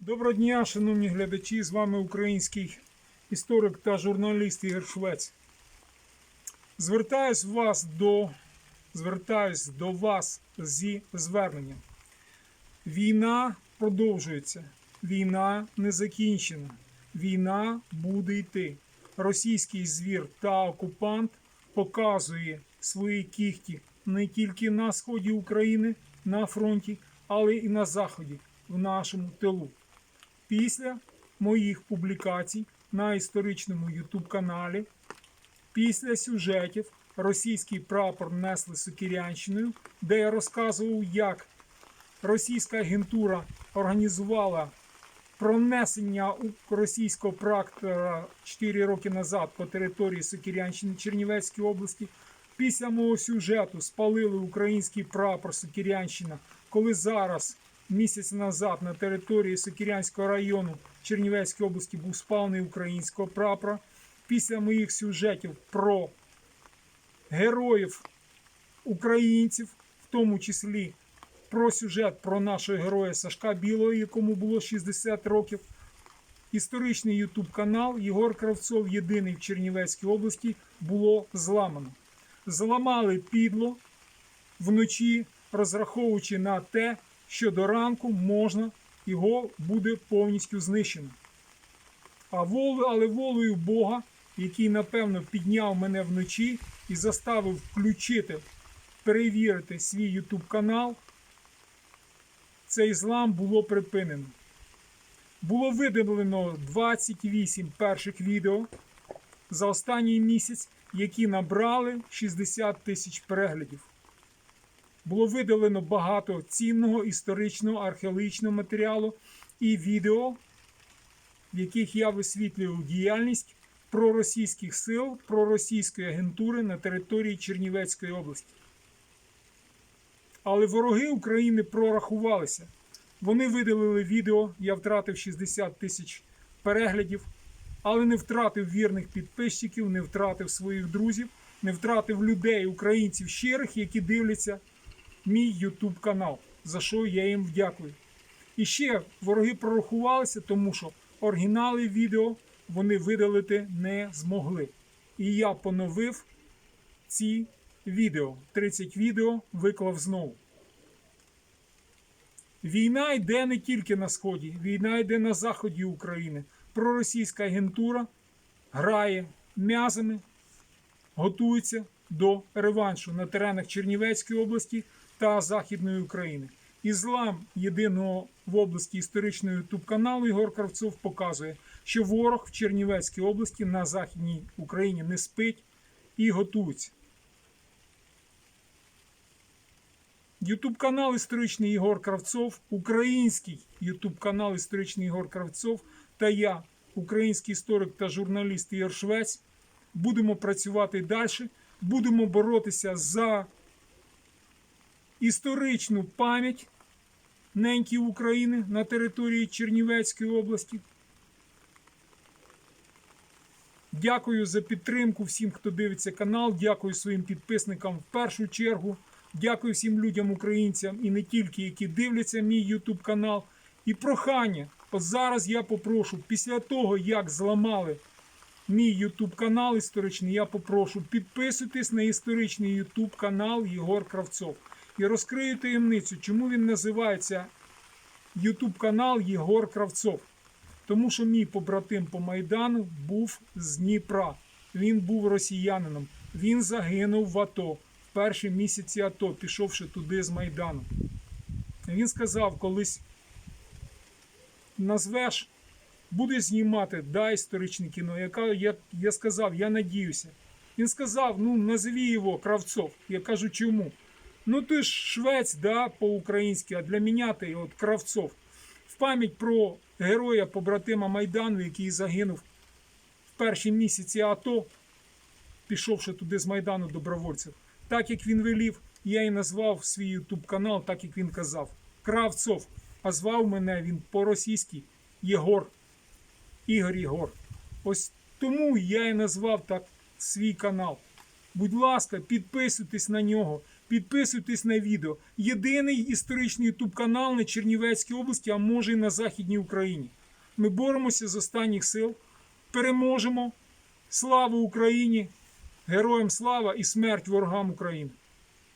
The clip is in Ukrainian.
Доброго дня, шановні глядачі! З вами український історик та журналіст Ігор Швець. Звертаюсь вас до, звертаюсь до вас зі зверненням. Війна продовжується. Війна не закінчена. Війна буде йти. Російський звір та окупант показує свої кіхті не тільки на сході України, на фронті, але і на заході, в нашому тилу. Після моїх публікацій на історичному YouTube каналі, після сюжетів російський прапор несли Сокирянщиною, де я розказував, як російська агентура організувала пронесення російського прапора 4 роки назад по території Сокирянщини Чернівецької області. Після мого сюжету спалили український прапор Сокирянщина, коли зараз, місяць назад, на території Сокирянського району Чернівецької області був спалений українського прапора. Після моїх сюжетів про героїв українців, в тому числі про сюжет про нашого героя Сашка Білого, якому було 60 років. Історичний Ютуб канал Єгор Кравцов, єдиний в Чернівецькій області, було зламано. Зламали підло вночі, розраховуючи на те, що до ранку можна його буде повністю знищено. А волю, але волею Бога, який напевно підняв мене вночі і заставив включити, перевірити свій YouTube канал, цей злам було припинено. Було видалено 28 перших відео за останній місяць, які набрали 60 тисяч переглядів. Було видалено багато цінного історичного археологічного матеріалу і відео, в яких я висвітлюю діяльність проросійських сил, проросійської агентури на території Чернівецької області. Але вороги України прорахувалися. Вони видалили відео, я втратив 60 тисяч переглядів, але не втратив вірних підписчиків, не втратив своїх друзів, не втратив людей, українців щирих, які дивляться мій YouTube канал, за що я їм вдякую. І ще вороги прорахувалися, тому що оригінали відео вони видалити не змогли. І я поновив ці відео. 30 відео виклав знову. Війна йде не тільки на Сході, війна йде на заході України. Проросійська агентура грає м'язами, готується до реваншу на теренах Чернівецької області та Західної України. Ізлам єдиного в області історичного ютуб каналу Ігор Кравцов показує, що ворог в Чернівецькій області на Західній Україні не спить і готується. Ютуб канал Історичний Ігор Кравцов, український Ютуб канал Історичний Ігор Кравцов та я, український історик та журналіст Ігор Швець, будемо працювати далі, будемо боротися за історичну пам'ять неньки України на території Чернівецької області. Дякую за підтримку всім, хто дивиться канал. Дякую своїм підписникам в першу чергу. Дякую всім людям, українцям і не тільки, які дивляться мій YouTube канал. І прохання. От зараз я попрошу, після того, як зламали мій YouTube канал історичний, я попрошу підписуйтесь на історичний YouTube канал Єгор Кравцов. І розкрию таємницю, чому він називається YouTube канал Єгор Кравцов. Тому що мій побратим по Майдану був з Дніпра. Він був росіянином. Він загинув в АТО в перші місяці АТО, пішовши туди з Майдану. Він сказав колись: назвеш, будеш знімати, да, історичне кіно. Яка, я, я сказав, я надіюся. Він сказав: ну, назові його Кравцов. Я кажу, чому? Ну ти ж швець, да, по-українськи, а для мене ти от Кравцов. В пам'ять про героя побратима Майдану, який загинув в перші місяці АТО, пішовши туди з Майдану добровольців. Так як він велів, я і назвав свій ютуб канал, так як він казав. Кравцов. А звав мене він по-російськи Єгор. Ігор Єгор. Ось тому я і назвав так свій канал. Будь ласка, підписуйтесь на нього, Підписуйтесь на відео. Єдиний історичний ютуб канал на Чернівецькій області, а може і на Західній Україні. Ми боремося з останніх сил, переможемо. Слава Україні! Героям слава і смерть ворогам України!